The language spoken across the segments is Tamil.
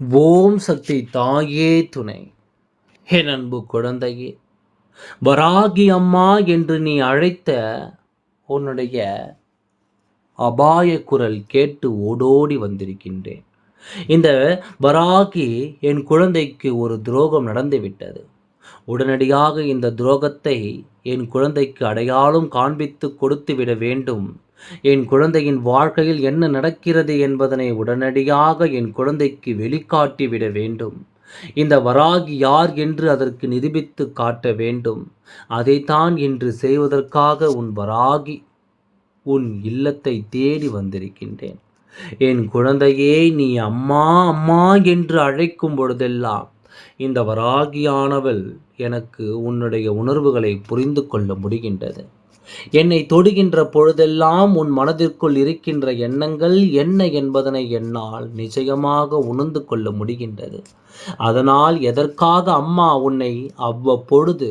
ஓம் சக்தி தாயே துணை. ஹே அன்பு குழந்தையே வராகி அம்மா என்று நீ அழைத்த உன்னுடைய அபாய குரல் கேட்டு ஓடோடி வந்திருக்கின்றேன். இந்த வராகி என் குழந்தைக்கு ஒரு துரோகம் நடந்துவிட்டது உடனடியாக இந்த துரோகத்தை என் குழந்தைக்கு அடையாளம் காண்பித்து கொடுத்து விட வேண்டும் என் குழந்தையின் வாழ்க்கையில் என்ன நடக்கிறது என்பதனை உடனடியாக என் குழந்தைக்கு வெளிக்காட்டி விட வேண்டும். இந்த வராகி யார் என்று அதற்கு நிரூபித்து காட்ட வேண்டும். அதைத்தான் இன்று செய்வதற்காக உன் வராகி உன் இல்லத்தை தேடி வந்திருக்கின்றேன். என் குழந்தையே நீ அம்மா அம்மா என்று அழைக்கும் பொழுதெல்லாம் இந்த வராகியானவள் எனக்கு உன்னுடைய உணர்வுகளை புரிந்து கொள்ள முடிகின்றது. என்னை தொடுகின்ற பொழுதெல்லாம் உன் மனதிற்குள் இருக்கின்ற எண்ணங்கள் என்ன என்பதனை என்னால் நிச்சயமாக உணர்ந்து கொள்ள முடிகின்றது. அதனால் எதற்காக அம்மா உன்னை அவ்வப்பொழுது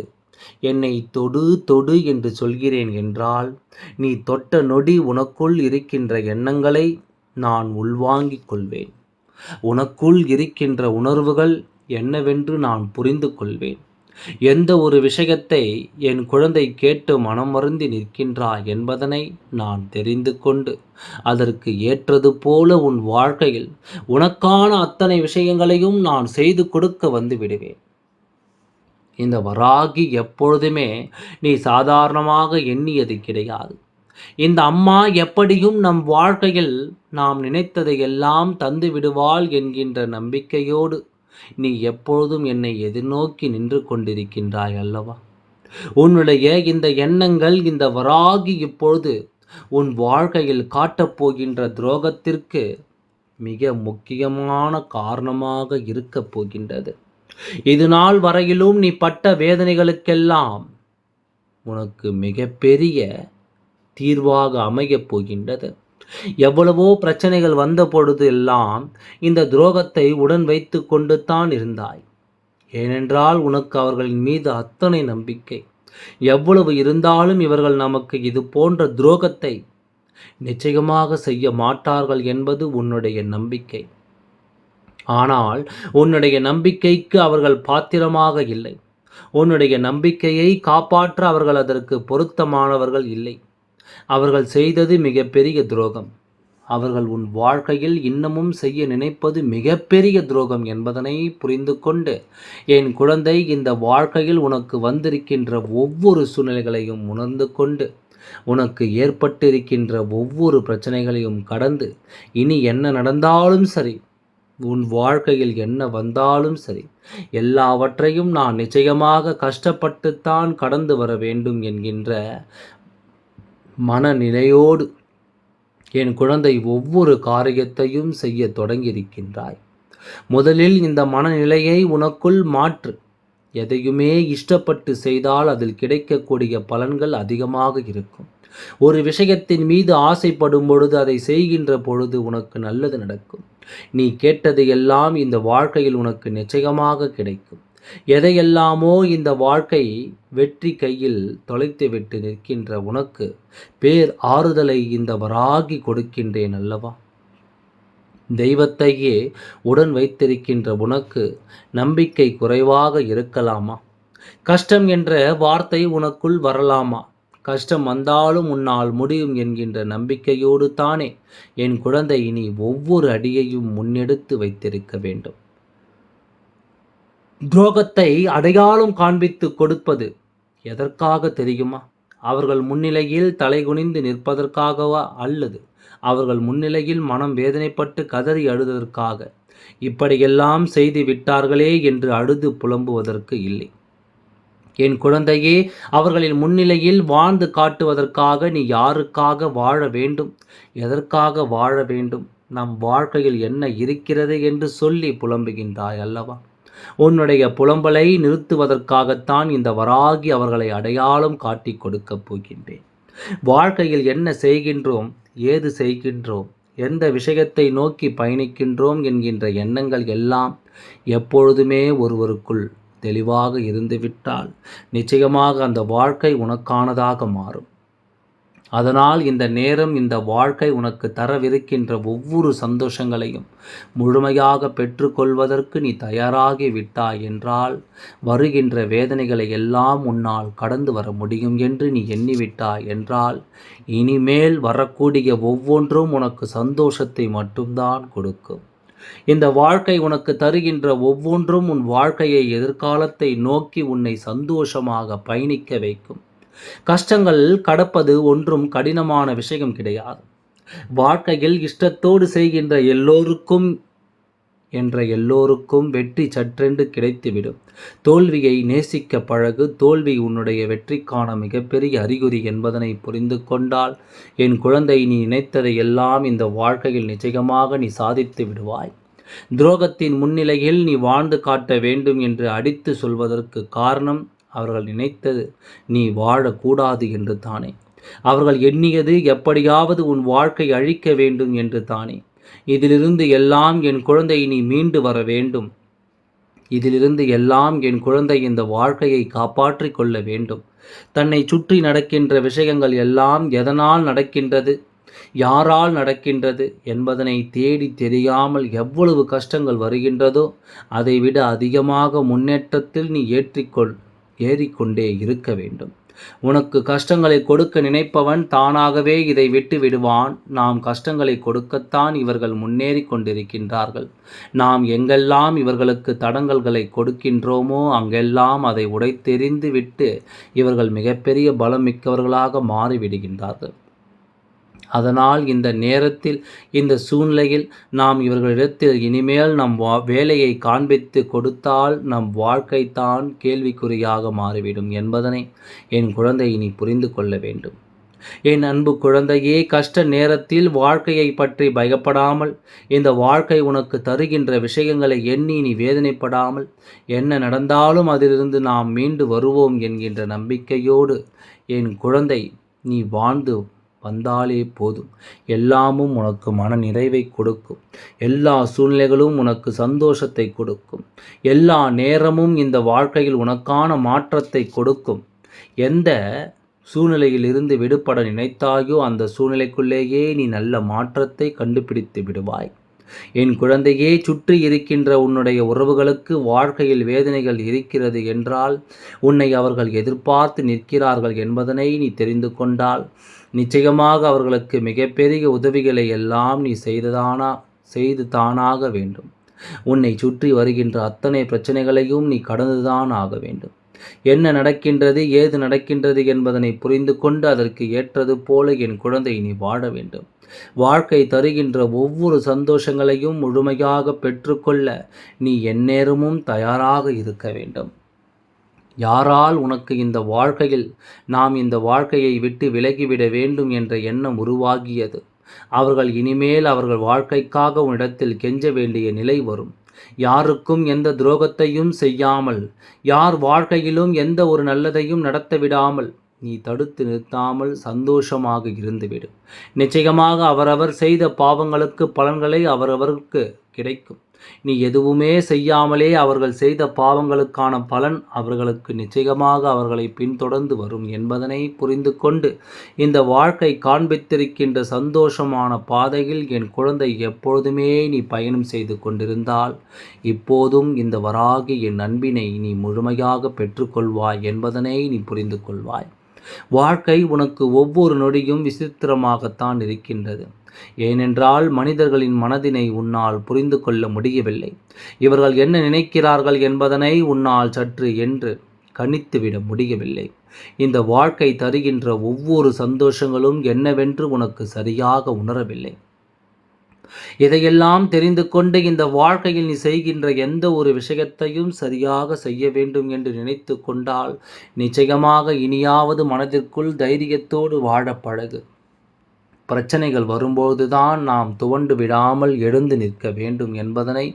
என்னை தொடு தொடு என்று சொல்கிறேன் என்றால் நீ தொட்ட நொடி உனக்குள் இருக்கின்ற எண்ணங்களை நான் உள்வாங்கிக் கொள்வேன். உனக்குள் இருக்கின்ற உணர்வுகள் என்னவென்று நான் புரிந்து கொள்வேன். எந்த ஒரு விஷயத்தை என் குழந்தை கேட்டு மனம் மருந்தி நிற்கின்றா என்பதனை நான் தெரிந்து கொண்டு அதற்கு ஏற்றது போல உன் வாழ்க்கையில் உனக்கான அத்தனை விஷயங்களையும் நான் செய்து கொடுக்க வந்து விடுவேன். இந்த வராகி எப்பொழுதுமே நீ சாதாரணமாக எண்ணியது கிடையாது. இந்த அம்மா எப்படியும் நம் வாழ்க்கையில் நாம் நினைத்ததை எல்லாம் தந்து விடுவாள் என்கின்ற நம்பிக்கையோடு நீ எப்பொழுதும் என்னை எதிர்நோக்கி நின்று கொண்டிருக்கின்றாய் அல்லவா? உன்னுடைய இந்த எண்ணங்கள் இந்த வராகி இப்பொழுது உன் வாழ்க்கையில் காட்டப்போகின்ற துரோகத்திற்கு மிக முக்கியமான காரணமாக இருக்கப் போகின்றது. இது நாள் வரையிலும் நீ பட்ட வேதனைகளுக்கெல்லாம் உனக்கு மிகப்பெரிய தீர்வாக அமையப் போகின்றது. எவ்வளவோ பிரச்சனைகள் வந்த பொழுது எல்லாம் இந்த துரோகத்தை உடன் வைத்து கொண்டு தான் இருந்தாய். ஏனென்றால் உனக்கு அவர்களின் மீது அத்தனை நம்பிக்கை. எவ்வளவு இருந்தாலும் இவர்கள் நமக்கு இது போன்ற துரோகத்தை நிச்சயமாக செய்ய மாட்டார்கள் என்பது உன்னுடைய நம்பிக்கை. ஆனால் உன்னுடைய நம்பிக்கைக்கு அவர்கள் பாத்திரமாக இல்லை. உன்னுடைய நம்பிக்கையை காப்பாற்ற அவர்கள் அதற்கு பொருத்தமானவர்கள் இல்லை. அவர்கள் செய்தது மிகப்பெரிய துரோகம். அவர்கள் உன் வாழ்க்கையில் இன்னமும் செய்ய நினைப்பது மிகப்பெரிய துரோகம் என்பதனை புரிந்து கொண்டு என் குழந்தை இந்த வாழ்க்கையில் உனக்கு வந்திருக்கின்ற ஒவ்வொரு சூழ்நிலைகளையும் உணர்ந்து கொண்டு உனக்கு ஏற்பட்டிருக்கின்ற ஒவ்வொரு பிரச்சனைகளையும் கடந்து இனி என்ன நடந்தாலும் சரி உன் வாழ்க்கையில் என்ன வந்தாலும் சரி எல்லாவற்றையும் நான் நிச்சயமாக கஷ்டப்பட்டுத்தான் கடந்து வர வேண்டும் என்கின்ற மனநிலையோடு என் குழந்தை ஒவ்வொரு காரியத்தையும் செய்ய தொடங்கியிருக்கின்றாய். முதலில் இந்த மனநிலையை உனக்குள் மாற்று. எதையுமே இஷ்டப்பட்டு செய்தால் அதில் கிடைக்கக்கூடிய பலன்கள் அதிகமாக இருக்கும். ஒரு விஷயத்தின் மீது ஆசைப்படும் பொழுது அதை செய்கின்ற பொழுது உனக்கு நல்லது நடக்கும். நீ கேட்டது எல்லாம் இந்த வாழ்க்கையில் உனக்கு நிச்சயமாக கிடைக்கும். எதையெல்லாமோ இந்த வாழ்க்கை வெற்றி கையில் தொலைத்துவிட்டு நிற்கின்ற உனக்கு பேர் ஆறுதலை இந்த வராகி கொடுக்கின்றேன் அல்லவா? தெய்வத்தையே உடன் வைத்திருக்கின்ற உனக்கு நம்பிக்கை குறைவாக இருக்கலாமா? கஷ்டம் என்ற வார்த்தை உனக்குள் வரலாமா? கஷ்டம் வந்தாலும் உன்னால் முடியும் என்கின்ற நம்பிக்கையோடு தானே என் குழந்தை இனி ஒவ்வொரு அடியையும் முன்னெடுத்து வைத்திருக்க வேண்டும். துரோகத்தை அடையாளம் காண்பித்து கொடுப்பது எதற்காக தெரியுமா? அவர்கள் முன்னிலையில் தலைகுனிந்து நிற்பதற்காகவா அல்லது அவர்கள் முன்னிலையில் மனம் வேதனைப்பட்டு கதறி அழுததற்காக? இப்படியெல்லாம் செய்து விட்டார்களே என்று அழுது புலம்புவதற்கு இல்லை. என் குழந்தையே அவர்களின் முன்னிலையில் வாழ்ந்து காட்டுவதற்காக நீ யாருக்காக வாழ வேண்டும்? எதற்காக வாழ வேண்டும்? நம் வாழ்க்கையில் என்ன இருக்கிறது என்று சொல்லி புலம்புகின்றாய் அல்லவா? உன்னுடைய புலம்பலை நிறுத்துவதற்காகத்தான் இந்த வராகி அவர்களை அடையாளம் காட்டி கொடுக்கப் போகின்றேன். வாழ்க்கையில் என்ன செய்கின்றோம் ஏது செய்கின்றோம் எந்த விஷயத்தை நோக்கி பயணிக்கின்றோம் என்கின்ற எண்ணங்கள் எல்லாம் எப்பொழுதுமே ஒருவருக்குள் தெளிவாக இருந்துவிட்டால் நிச்சயமாக அந்த வாழ்க்கை உனக்கானதாக மாறும். அதனால் இந்த நேரம் இந்த வாழ்க்கை உனக்கு தரவிருக்கின்ற ஒவ்வொரு சந்தோஷங்களையும் முழுமையாக பெற்றுக்கொள்வதற்கு நீ தயாராகி விட்டாய் என்றால் வருகின்ற வேதனைகளை எல்லாம் உன்னால் கடந்து வர முடியும் என்று நீ எண்ணிவிட்டாய் என்றால் இனிமேல் வரக்கூடிய ஒவ்வொன்றும் உனக்கு சந்தோஷத்தை மட்டும்தான் கொடுக்கும். இந்த வாழ்க்கை உனக்கு தருகின்ற ஒவ்வொன்றும் உன் வாழ்க்கையை எதிர்காலத்தை நோக்கி உன்னை சந்தோஷமாக பயணிக்க வைக்கும். கஷ்டங்கள் கடப்பது ஒன்றும் கடினமான விஷயம் கிடையாது. வாழ்க்கையில் இஷ்டத்தோடு செய்கின்ற எல்லோருக்கும் என்ற எல்லோருக்கும் வெற்றி சற்றென்று கிடைத்துவிடும். தோல்வியை நேசிக்க பழகு தோல்வி உன்னுடைய வெற்றிக்கான மிகப்பெரிய அறிகுறி என்பதனை புரிந்து கொண்டால் என் குழந்தை நீ நினைத்ததை எல்லாம் இந்த வாழ்க்கையில் நிச்சயமாக நீ சாதித்து விடுவாய். துரோகத்தின் முன்னிலையில் நீ வாழ்ந்து காட்ட வேண்டும் என்று அடித்து சொல்வதற்கு காரணம் அவர்கள் நினைத்தது நீ வாழக்கூடாது என்று தானே. அவர்கள் எண்ணியது எப்படியாவது உன் வாழ்க்கை அழிக்க வேண்டும் என்று தானே. இதிலிருந்து எல்லாம் என் குழந்தை நீ மீண்டு வர வேண்டும். இதிலிருந்து எல்லாம் என் குழந்தை இந்த வாழ்க்கையை காப்பாற்றிக் கொள்ள வேண்டும். தன்னை சுற்றி நடக்கின்ற விஷயங்கள் எல்லாம் எதனால் நடக்கின்றது? யாரால் நடக்கின்றது? என்பதனை தேடி தெரியாமல் எவ்வளவு கஷ்டங்கள் வருகின்றதோ அதைவிட அதிகமாக முன்னேற்றத்தில் நீ ஏற்றிக்கொள். ஏறிக்கொண்டே இருக்க வேண்டும். உனக்கு கஷ்டங்களை கொடுக்க நினைப்பவன் தானாகவே இதை விட்டு விடுவான். நாம் கஷ்டங்களை கொடுக்கத்தான் இவர்கள் முன்னேறி கொண்டிருக்கின்றார்கள். நாம் எங்கெல்லாம் இவர்களுக்கு தடங்கல்களை கொடுக்கின்றோமோ அங்கெல்லாம் அதை உடைத்தெறிந்து விட்டு இவர்கள் மிகப்பெரிய பலம் மிக்கவர்களாக மாறிவிடுகின்றார்கள். அதனால் இந்த நேரத்தில் இந்த சூழ்நிலையில் நாம் இவர்களிடத்தில் இனிமேல் நம் வா வேலையை காண்பித்து கொடுத்தால் நம் வாழ்க்கை தான் கேள்விக்குறியாக மாறிவிடும் என்பதனை என் குழந்தை இனி புரிந்து கொள்ள வேண்டும். என் அன்பு குழந்தையே கஷ்ட நேரத்தில் வாழ்க்கையை பற்றி பயப்படாமல் இந்த வாழ்க்கை உனக்கு தருகின்ற விஷயங்களை எண்ணி நீ வேதனைப்படாமல் என்ன நடந்தாலும் அதிலிருந்து நாம் மீண்டு வருவோம் என்கின்ற நம்பிக்கையோடு என் குழந்தை நீ வாழ்ந்து வந்தாலே போதும். எல்லாமும் உனக்கு மன நிறைவை கொடுக்கும். எல்லா சூழ்நிலைகளும் உனக்கு சந்தோஷத்தை கொடுக்கும். எல்லா நேரமும் இந்த வாழ்க்கையில் உனக்கான மாற்றத்தை கொடுக்கும். எந்த சூழ்நிலையில் இருந்து விடுபட நினைத்தாயோ அந்த சூழ்நிலைக்குள்ளேயே நீ நல்ல மாற்றத்தை கண்டுபிடித்து விடுவாய். என் குழந்தையே சுற்றி இருக்கின்ற உன்னுடைய உறவுகளுக்கு வாழ்க்கையில் வேதனைகள் இருக்கிறது என்றால் உன்னை அவர்கள் எதிர்பார்த்து நிற்கிறார்கள் என்பதனை நீ தெரிந்து கொண்டால் நிச்சயமாக அவர்களுக்கு மிகப்பெரிய உதவிகளை எல்லாம் நீ செய்ததானா செய்து தானாக வேண்டும். உன்னை சுற்றி வருகின்ற அத்தனை பிரச்சனைகளையும் நீ கடந்துதான் ஆக வேண்டும். என்ன நடக்கின்றது ஏது நடக்கின்றது என்பதனை புரிந்து கொண்டு அதற்கு ஏற்றது போல என் குழந்தை நீ வாழ வேண்டும். வாழ்க்கை தருகின்ற ஒவ்வொரு சந்தோஷங்களையும் முழுமையாக பெற்றுக்கொள்ள நீ எந்நேரமும் தயாராக இருக்க வேண்டும். யாரால் உனக்கு இந்த வாழ்க்கையில் நாம் இந்த வாழ்க்கையை விட்டு விலகிவிட வேண்டும் என்ற எண்ணம் உருவாகியது? அவர்கள் இனிமேல் அவர்கள் வாழ்க்கைக்காக உன்னிடத்தில் கெஞ்ச வேண்டிய நிலை வரும். யாருக்கும் எந்த துரோகத்தையும் செய்யாமல் யார் வாழ்க்கையிலும் எந்த ஒரு நல்லதையும் நடத்த விடாமல் நீ தடுத்து நிறுத்தாமல் சந்தோஷமாக இருந்துவிடு. நிச்சயமாக அவரவர் செய்த பாவங்களுக்கு பலன்களை அவரவருக்கு கிடைக்கும். நீ எதுவுமே செய்யாமலே அவர்கள் செய்த பாவங்களுக்கான பலன் அவர்களுக்கு நிச்சயமாக அவர்களை பின்தொடர்ந்து வரும் என்பதனை புரிந்து கொண்டு இந்த வாழ்க்கை காண்பித்திருக்கின்ற சந்தோஷமான பாதையில் என் குழந்தை எப்பொழுதுமே நீ பயணம் செய்து கொண்டிருந்தால் இப்போதும் இந்த வராகி என் அன்பினை நீ முழுமையாக பெற்றுக்கொள்வாய் என்பதனை நீ புரிந்து கொள்வாய். வாழ்க்கை உனக்கு ஒவ்வொரு நொடியும் விசித்திரமாகத்தான் இருக்கின்றது. ஏனென்றால் மனிதர்களின் மனதினை உன்னால் புரிந்து கொள்ள முடியவில்லை. இவர்கள் என்ன நினைக்கிறார்கள் என்பதனை உன்னால் சற்று என்று கணித்துவிட முடியவில்லை. இந்த வாழ்க்கை தருகின்ற ஒவ்வொரு சந்தோஷங்களும் என்னவென்று உனக்கு சரியாக உணரவில்லை. இதையெல்லாம் தெரிந்து கொண்டு இந்த வாழ்க்கையில் நீ செய்கின்ற எந்த ஒரு விஷயத்தையும் சரியாக செய்ய வேண்டும் என்று நினைத்து கொண்டால் நிச்சயமாக இனியாவது மனதிற்குள் தைரியத்தோடு வாழ பழகு. பிரச்சனைகள் வரும்போதுதான் நாம் துவண்டு விடாமல் எழுந்து நிற்க வேண்டும் என்பதனை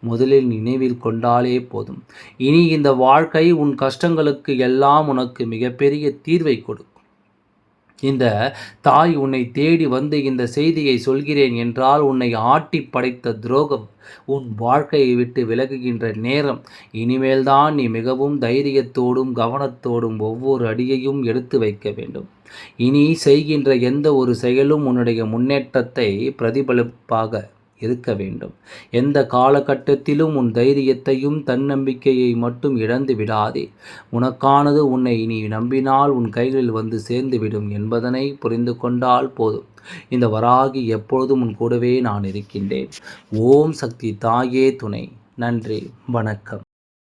முதலில் நினைவில் கொண்டாலே போதும். இனி இந்த வாழ்க்கை உன் கஷ்டங்களுக்கு எல்லாம் உனக்கு மிகப்பெரிய தீர்வை கொடுக்கும். இந்த தாய் உன்னை தேடி வந்து இந்த செய்தியை சொல்கிறேன் என்றால் உன்னை ஆட்டி படைத்த துரோகம் உன் வாழ்க்கையை விட்டு விலகுகின்ற நேரம். இனிமேல்தான் நீ மிகவும் தைரியத்தோடும் கவனத்தோடும் ஒவ்வொரு அடியையும் எடுத்து வைக்க வேண்டும். இனி செய்கின்ற எந்த ஒரு செயலும் உன்னுடைய முன்னேற்றத்தை பிரதிபலிப்பாக இருக்க வேண்டும். எந்த காலகட்டத்திலும் உன் தைரியத்தையும் தன்னம்பிக்கையை மட்டும் இழந்து விடாதே. உனக்கானது உன்னை நீ நம்பினால் உன் கைகளில் வந்து சேர்ந்துவிடும் என்பதனை புரிந்து கொண்டால் போதும். இந்த வராகி எப்பொழுதும் உன் கூடவே நான் இருக்கின்றேன். ஓம் சக்தி தாயே துணை. நன்றி. வணக்கம்.